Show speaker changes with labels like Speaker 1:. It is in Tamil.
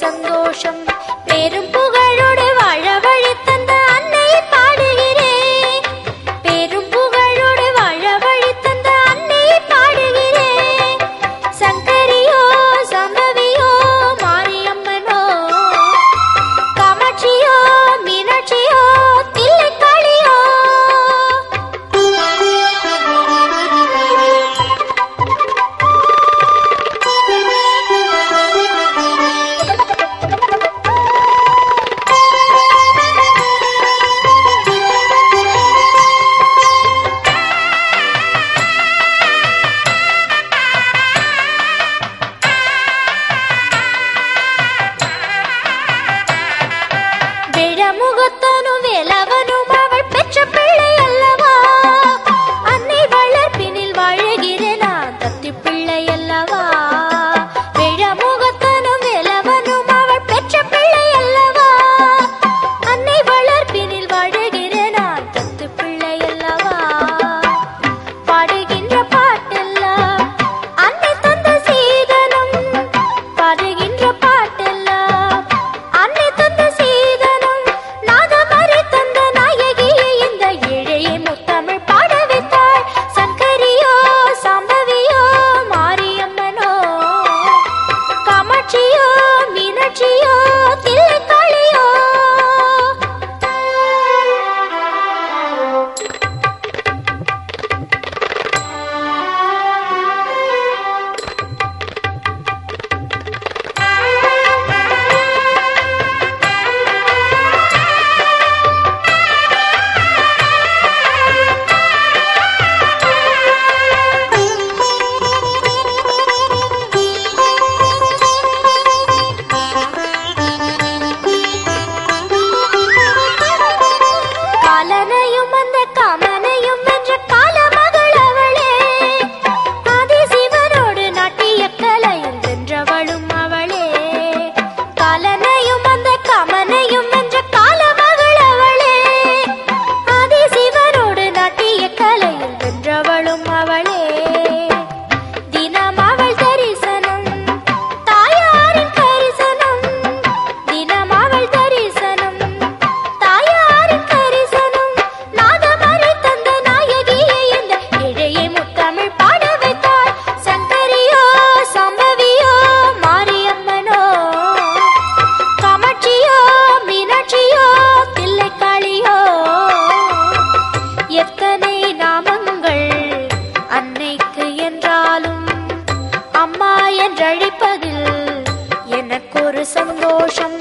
Speaker 1: सन्तोषं तेन వెలముగొత్తను వెలవ खुशियाँ என்றாலும் அம்மா என்றழிப்பதில் ஒரு சந்தோஷம்.